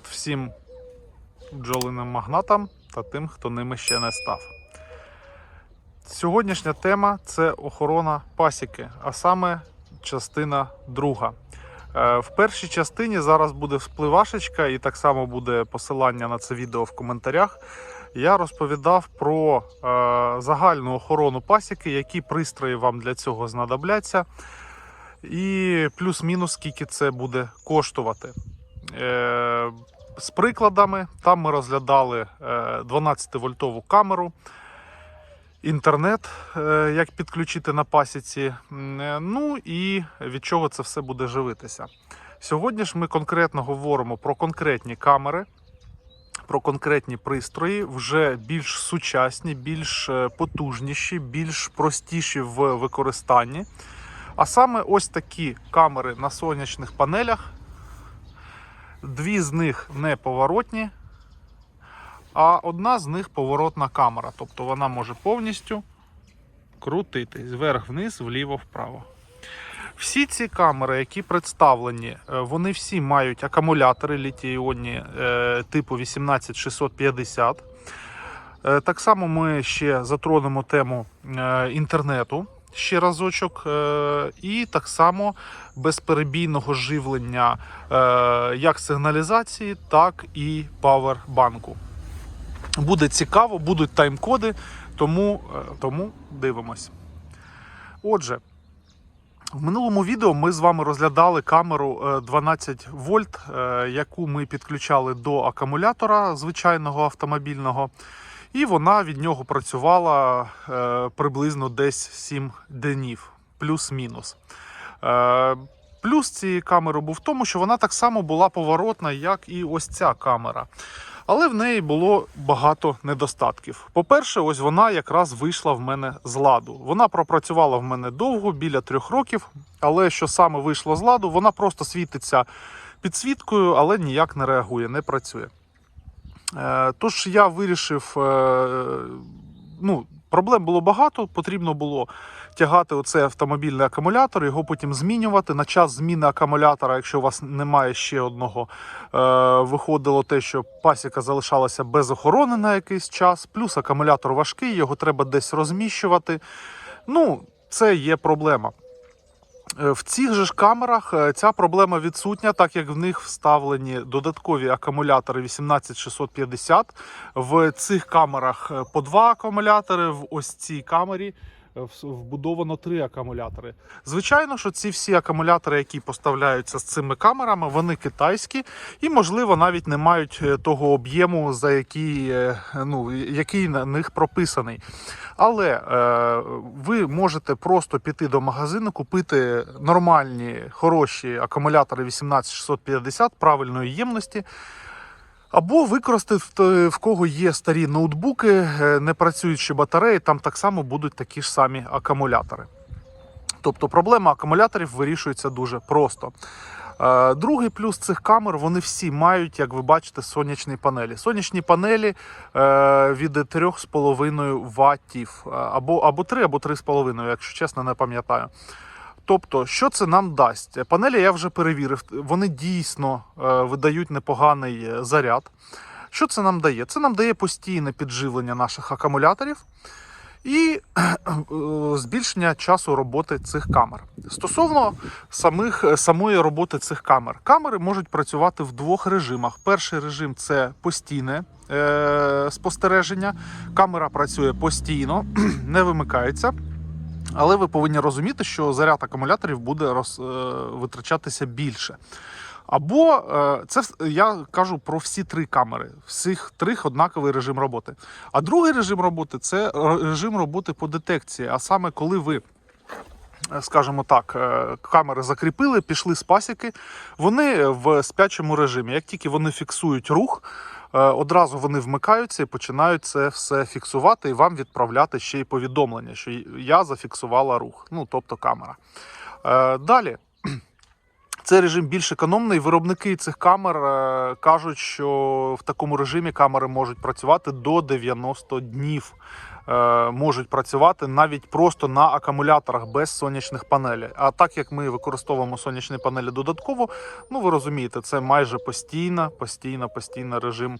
Привіт всім бджолиним магнатам та тим, хто ними ще не став. Сьогоднішня тема це охорона пасіки, а саме частина друга. Е, В першій частині зараз буде впливашечка, і так само буде посилання на це відео в коментарях. Я розповідав про е, загальну охорону пасіки, які пристрої вам для цього знадобляться, і плюс-мінус скільки це буде коштувати. Е, з прикладами там ми розглядали 12-вольтову камеру, інтернет, е, як підключити на пасіці. Е, Ну і від чого це все буде живитися. Сьогодні ж ми конкретно говоримо про конкретні камери, про конкретні пристрої, вже більш сучасні, більш е, потужніші, більш простіші в використанні. А саме ось такі камери на сонячних панелях. Дві з них неповоротні, а одна з них поворотна камера. Тобто вона може повністю крутитись вверх-вниз, вліво-вправо. Всі ці камери, які представлені, е, вони всі мають акумулятори літій-іонні е, типу 18650. Е, Так само ми ще затронемо тему інтернету ще разочок, е, і так само безперебійного живлення е, як сигналізації, так і павербанку. Буде цікаво, будуть тайм-коди, тому, е, тому дивимось. Отже, в минулому відео ми з вами розглядали камеру е, 12 вольт, яку ми підключали до акумулятора звичайного автомобільного. І вона від нього працювала е, приблизно десь 7 днів, плюс-мінус. Е, плюс цієї камери був в тому, що вона так само була поворотна, як і ось ця камера. Але в неї було багато недостатків. По-перше, ось вона якраз вийшла в мене з ладу. Вона пропрацювала в мене довго, біля трьох років. Але що саме вийшло з ладу, вона просто світиться підсвіткою, але ніяк не реагує, не працює. Е, Тож я вирішив, е, ну, проблем було багато, потрібно було тягати оцей автомобільний акумулятор, його потім змінювати. На час зміни акумулятора, якщо у вас немає ще одного, е, виходило те, що пасіка залишалася без охорони на якийсь час, плюс акумулятор важкий, його треба десь розміщувати. Ну, це є проблема. Е, В цих же ж камерах е, ця проблема відсутня, так як в них вставлені додаткові акумулятори 18650. В цих камерах е, по два акумулятори, в ось цій камері вбудовано три акумулятори. Звичайно, що ці всі акумулятори, які поставляються з цими камерами, вони китайські і, можливо, навіть не мають е, того об'єму, за який, е, ну, який на них прописаний. Але е, ви можете просто піти до магазину, купити нормальні, хороші акумулятори 18650 правильної ємності. Або використати в кого є старі ноутбуки, е, не працюючі батареї, там так само будуть такі ж самі акумулятори. Тобто проблема акумуляторів вирішується дуже просто. Е, Другий плюс цих камер вони всі мають, як ви бачите, сонячні панелі. Сонячні панелі е, від 3,5 ваттів, е, або, або 3, або 3,5, якщо чесно, не пам'ятаю. Тобто, що це нам дасть? Панелі я вже перевірив, вони дійсно е, видають непоганий е, заряд. Що це нам дає? Це нам дає постійне підживлення наших акумуляторів і е, збільшення часу роботи цих камер. Стосовно самих, самої роботи цих камер, камери можуть працювати в двох режимах. Перший режим це постійне е, спостереження. Камера працює постійно, не вимикається. Але ви повинні розуміти, що заряд акумуляторів буде роз, е, витрачатися більше. Або е, це я кажу про всі три камери, всіх трьох однаковий режим роботи. А другий режим роботи це режим роботи по детекції. А саме коли ви, скажімо так, е, камери закріпили, пішли з пасіки, вони в спячому режимі. Як тільки вони фіксують рух, одразу вони вмикаються і починають це все фіксувати і вам відправляти ще й повідомлення, що я зафіксувала рух, ну тобто камера. Е, Далі. Цей режим більш економний. Виробники цих камер е, кажуть, що в такому режимі камери можуть працювати до 90 днів. Е, можуть працювати навіть просто на акумуляторах без сонячних панелей. А так як ми використовуємо сонячні панелі додатково, ну ви розумієте, це майже постійно, постійно, постійно режим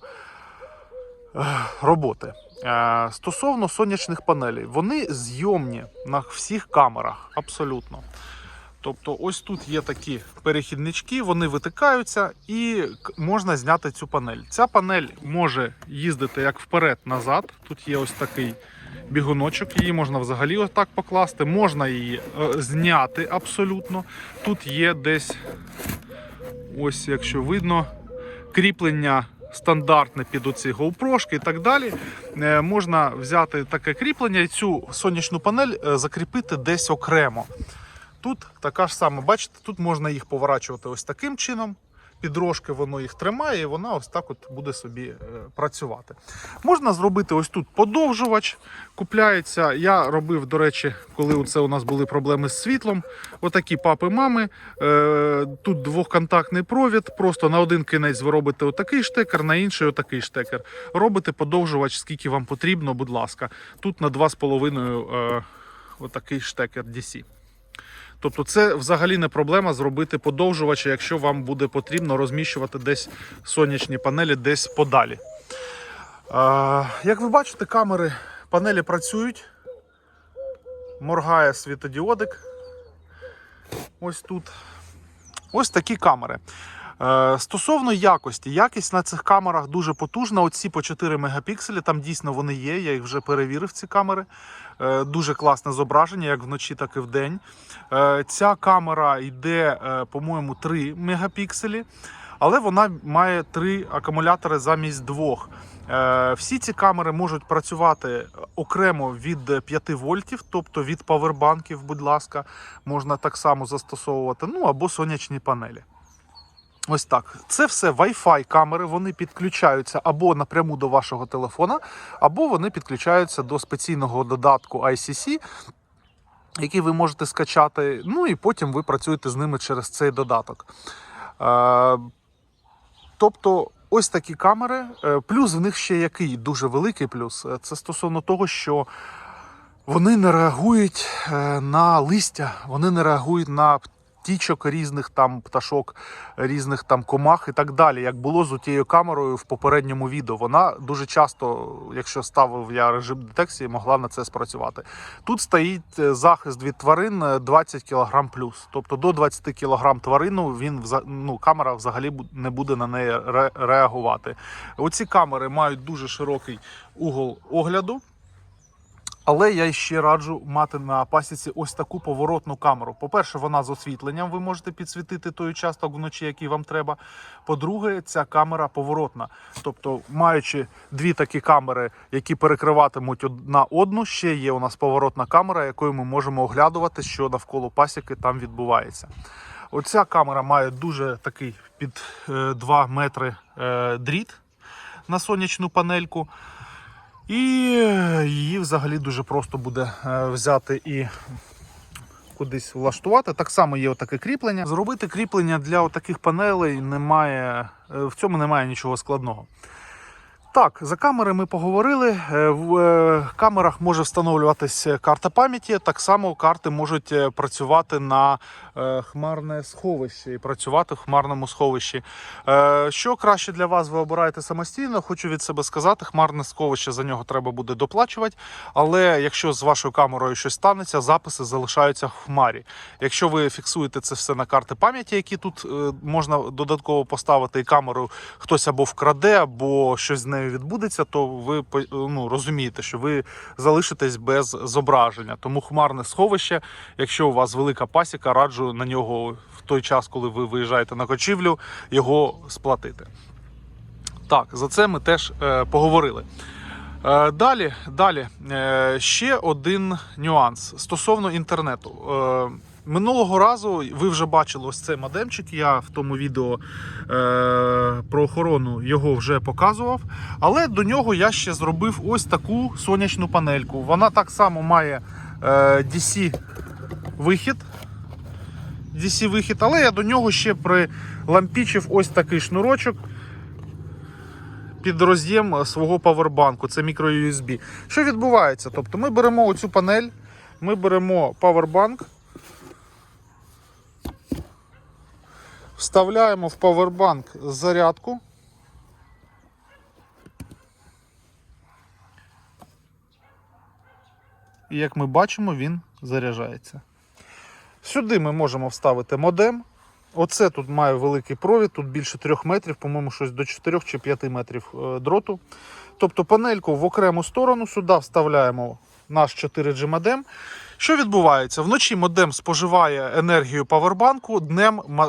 е, роботи. Е, Стосовно сонячних панелей, вони зйомні на всіх камерах абсолютно. Тобто, ось тут є такі перехіднички, вони витикаються і можна зняти цю панель. Ця панель може їздити як вперед-назад. Тут є ось такий бігуночок, її можна взагалі ось так покласти. Можна її е, зняти абсолютно. Тут є десь, ось якщо видно, кріплення стандартне під оці GoPro і так далі. Е, Можна взяти таке кріплення і цю сонячну панель е, закріпити десь окремо. Тут така ж сама, бачите, тут можна їх поворачувати ось таким чином. Підрожки воно їх тримає, і вона ось так от буде собі е, працювати. Можна зробити ось тут подовжувач. Купляється. Я робив, до речі, коли це у нас були проблеми з світлом. Отакі папи-мами. Е, тут двохконтактний провід. Просто на один кінець ви робите отакий штекер, на інший отакий штекер. Робите подовжувач, скільки вам потрібно, будь ласка. Тут на 2,5 е, отакий штекер DC. Тобто це взагалі не проблема зробити подовжувача, якщо вам буде потрібно розміщувати десь сонячні панелі десь подалі. Як ви бачите, камери панелі працюють. Моргає світодіодик. Ось тут. Ось такі камери. Е, Стосовно якості, якість на цих камерах дуже потужна. Оці по 4 мегапікселі, там дійсно вони є. Я їх вже перевірив, ці камери. Е, Дуже класне зображення, як вночі, так і вдень. Е, Ця камера йде, по-моєму, 3 мегапікселі, але вона має 3 акумулятори замість двох. Всі ці камери можуть працювати окремо від 5 вольтів, тобто від павербанків, будь ласка, можна так само застосовувати, ну або сонячні панелі. Ось так. Це все Wi-Fi камери. Вони підключаються або напряму до вашого телефона, або вони підключаються до спеційного додатку ICC, який ви можете скачати. Ну і потім ви працюєте з ними через цей додаток. Е, Тобто, ось такі камери. Е, Плюс в них ще який дуже великий плюс. е, Це стосовно того, що вони не реагують на листя, вони не реагують на птічок різних там пташок, різних там комах і так далі. Як було з тією камерою в попередньому відео. Вона дуже часто, якщо ставив я режим детекції, могла на це спрацювати. Тут стоїть е, захист від тварин е, 20 кг плюс. Тобто до 20 кг тварину він ну, камера взагалі не буде на неї ре- реагувати. Оці камери мають дуже широкий угол огляду. Але я ще раджу мати на пасіці ось таку поворотну камеру. По-перше, вона з освітленням, ви можете підсвітити той участок вночі, який вам треба. По-друге, ця камера поворотна. Тобто, маючи дві такі камери, які перекриватимуть одна одну, ще є у нас поворотна камера, якою ми можемо оглядувати, що навколо пасіки там відбувається. Оця камера має дуже такий під 2 метри е, дріт на сонячну панельку. І е, її взагалі дуже просто буде е, взяти і кудись влаштувати. Так само є отаке кріплення. Зробити кріплення для таких панелей немає, е, в цьому немає нічого складного. Так, за камери ми поговорили. Е, В е, камерах може встановлюватися карта пам'яті. Так само карти можуть е, працювати на хмарне сховище і працювати в хмарному сховищі. Що краще для вас, ви обираєте самостійно. Хочу від себе сказати, хмарне сховище за нього треба буде доплачувати. Але якщо з вашою камерою щось станеться, записи залишаються в хмарі. Якщо ви фіксуєте це все на карти пам'яті, які тут можна додатково поставити, і камеру хтось або вкраде, або щось з нею відбудеться, то ви ну, розумієте, що ви залишитесь без зображення. Тому хмарне сховище, якщо у вас велика пасіка, раджу на нього в той час, коли ви виїжджаєте на кочівлю, його сплатити. Так, за це ми теж е, поговорили. Е, Далі, далі е, ще один нюанс стосовно інтернету. Е, Минулого разу ви вже бачили ось цей модемчик. Я в тому відео е, про охорону його вже показував. Але до нього я ще зробив ось таку сонячну панельку. Вона так само має е, DC вихід. DC вихід, але я до нього ще прилампічив ось такий шнурочок під роз'єм свого павербанку. Це мікро USB. Що відбувається? Тобто ми беремо оцю панель, ми беремо павербанк, вставляємо в павербанк зарядку. І як ми бачимо, він заряджається. Сюди ми можемо вставити модем. Оце тут має великий провід, тут більше 3 метрів, по-моєму, щось до 4 чи 5 метрів е, дроту. Тобто панельку в окрему сторону сюди вставляємо наш 4G модем. Що відбувається? Вночі модем споживає енергію павербанку, днем е,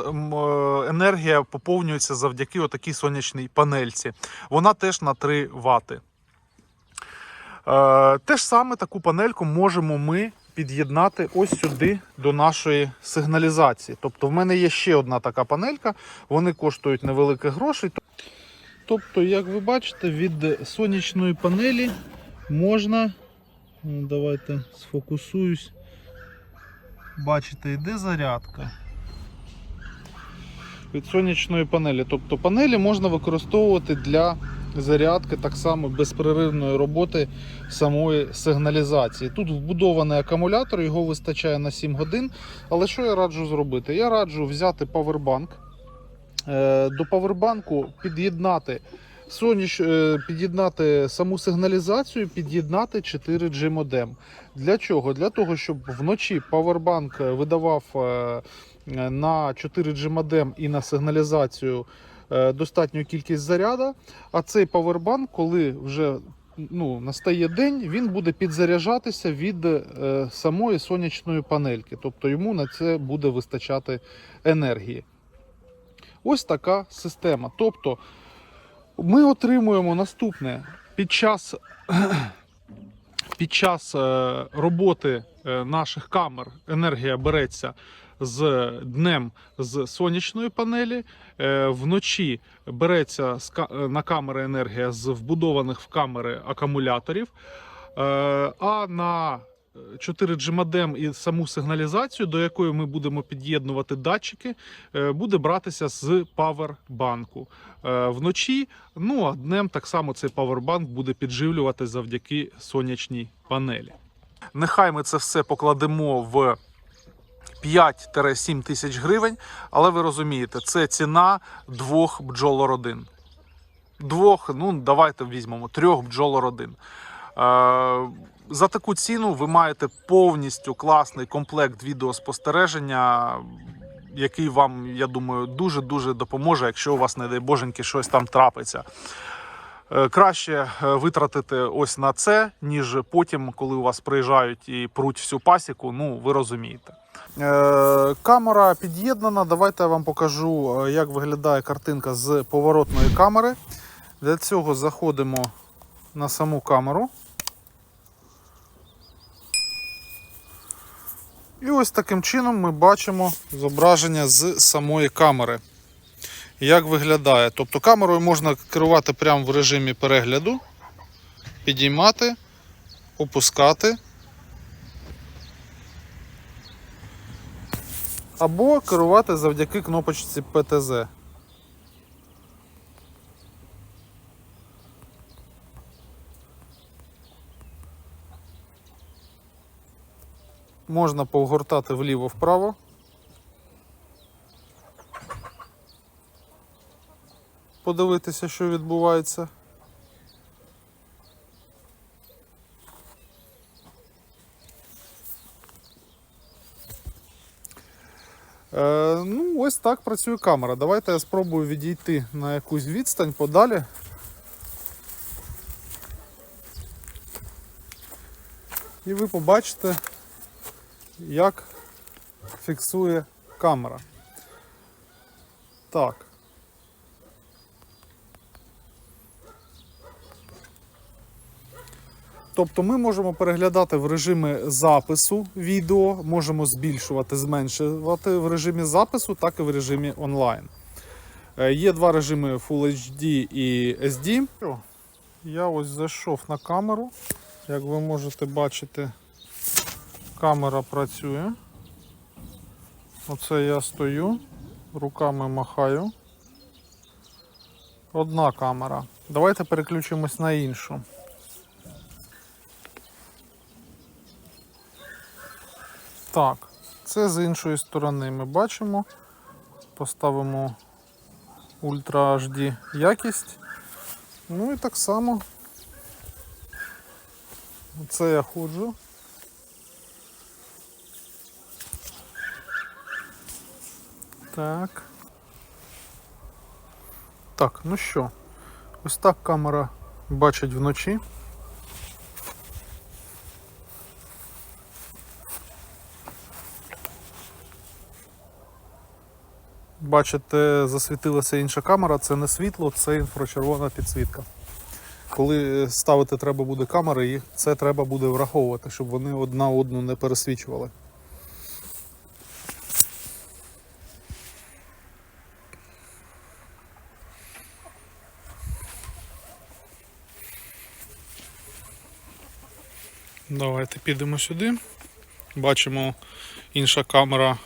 енергія поповнюється завдяки отакій сонячній панельці. Вона теж на 3 Вт. Е, те ж саме таку панельку можемо ми під'єднати ось сюди до нашої сигналізації. Тобто, в мене є ще одна така панелька, вони коштують невеликих грошей. Тобто, як ви бачите, від сонячної панелі можна. Давайте сфокусуюсь. Бачите, йде зарядка. Від сонячної панелі. Тобто панелі можна використовувати для зарядки так само безперервної роботи самої сигналізації. Тут вбудований акумулятор, його вистачає на 7 годин. Але що я раджу зробити? Я раджу взяти павербанк. Е, До павербанку під'єднати соняч, е, під'єднати саму сигналізацію, під'єднати 4G модем. Для чого? Для того, щоб вночі павербанк видавав е, на 4G модем і на сигналізацію е, достатню кількість заряду. А цей павербанк, коли вже ну, настає день, він буде підзаряджатися від самої сонячної панельки. Тобто йому на це буде вистачати енергії. Ось така система. Тобто ми отримуємо наступне під час, під час е, роботи е, наших камер енергія береться з днем з сонячної панелі. Е, Вночі береться на камери енергія з вбудованих в камери акумуляторів. А на 4G модем і саму сигналізацію, до якої ми будемо під'єднувати датчики, е, буде братися з павербанку. Е, Вночі, ну а днем так само цей павербанк буде підживлювати завдяки сонячній панелі. Нехай ми це все покладемо в 5-7 тисяч гривень, але ви розумієте, це ціна двох бджолородин. Двох, ну давайте візьмемо трьох бджолородин. Е, за таку ціну ви маєте повністю класний комплект відеоспостереження, який вам, я думаю, дуже-дуже допоможе, якщо у вас, не дай боженьки, щось там трапиться. Е, Краще е, витратити ось на це, ніж потім, коли у вас приїжджають і пруть всю пасіку. Ну, ви розумієте. Камера під'єднана. Давайте я вам покажу, як виглядає картинка з поворотної камери. Для цього заходимо на саму камеру. І ось таким чином ми бачимо зображення з самої камери. Як виглядає? Тобто камерою можна керувати прямо в режимі перегляду, підіймати, опускати. Або керувати завдяки кнопочці PTZ. Можна повгортати вліво-вправо. Подивитися, що відбувається. Е, ну, ось так працює камера. Давайте я спробую відійти на якусь відстань подалі. І ви побачите, як фіксує камера. Так. Тобто ми можемо переглядати в режимі запису відео, можемо збільшувати, зменшувати в режимі запису, так і в режимі онлайн. Е, Є два режими Full HD і SD. Я ось зайшов на камеру. Як ви можете бачити, камера працює. Оце я стою, руками махаю. Одна камера. Давайте переключимось на іншу. Так, це з іншої сторони ми бачимо. Поставимо Ultra HD якість. Ну і так само. Це я ходжу. Так. Так, ну що, ось так камера бачить вночі. Бачите, засвітилася інша камера, це не світло, це інфрачервона підсвітка. Коли ставити треба буде камери, і це треба буде враховувати, щоб вони одна одну не пересвічували. Давайте підемо сюди. Бачимо, інша камера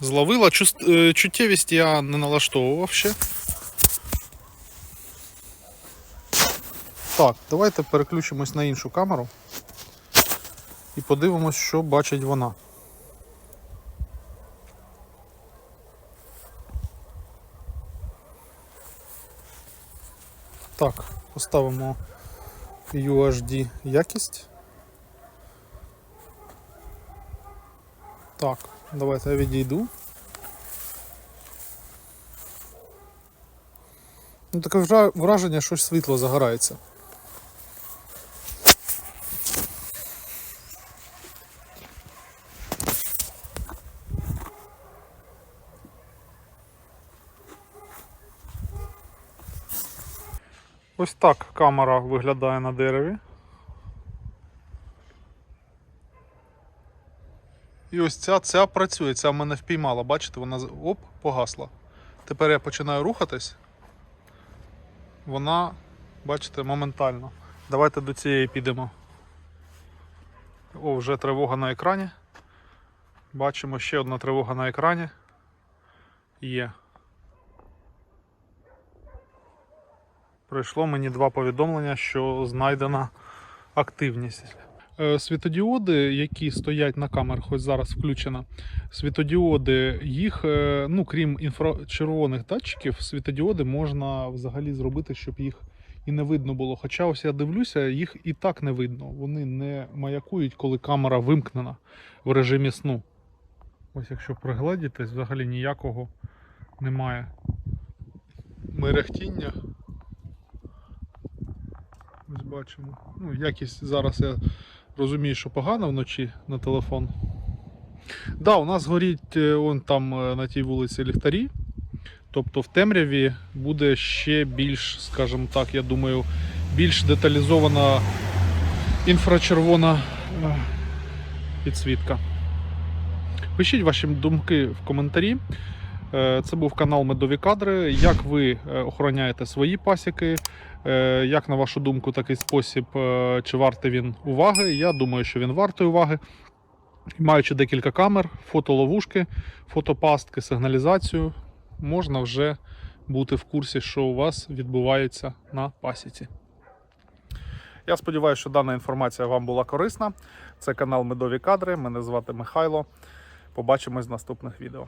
зловила. Е, Чуттєвість я не налаштовував ще. Так, давайте переключимось на іншу камеру і подивимось, що бачить вона. Так, поставимо UHD якість. Так, давайте я відійду. Ну, таке вра- враження, що світло загорається. Ось так камера виглядає на дереві. І ось ця, ця працює, ця в мене впіймала. Бачите, вона оп, погасла. Тепер я починаю рухатись. Вона, бачите, моментально. Давайте до цієї підемо. О, вже тривога на екрані. Бачимо ще одна тривога на екрані. Є. Прийшло мені два повідомлення, що знайдена активність. Е, Світодіоди, які стоять на камерах, ось зараз включено. Світодіоди, їх, е, ну крім інфрачервоних датчиків, світодіоди можна взагалі зробити, щоб їх і не видно було. Хоча ось я дивлюся, їх і так не видно. Вони не маякують, коли камера вимкнена в режимі сну. Ось якщо пригледітись, взагалі ніякого немає. Мерехтіння. Ось бачимо. Ну, якість зараз я розумію, що погано вночі на телефон. Да, у нас горіть е, он там е, на тій вулиці ліхтарі. Тобто в темряві буде ще більш, скажімо так, я думаю, більш деталізована інфрачервона е, підсвітка. Пишіть ваші думки в коментарі. Е, Це був канал Медові Кадри. Як ви е, охороняєте свої пасіки? Е, Як на вашу думку, такий спосіб, чи вартий він уваги? Я думаю, що він вартий уваги. Маючи декілька камер, фотоловушки, фотопастки, сигналізацію, можна вже бути в курсі, що у вас відбувається на пасіці. Я сподіваюся, що дана інформація вам була корисна. Це канал Медові Кадри. Мене звати Михайло. Побачимось в наступних відео.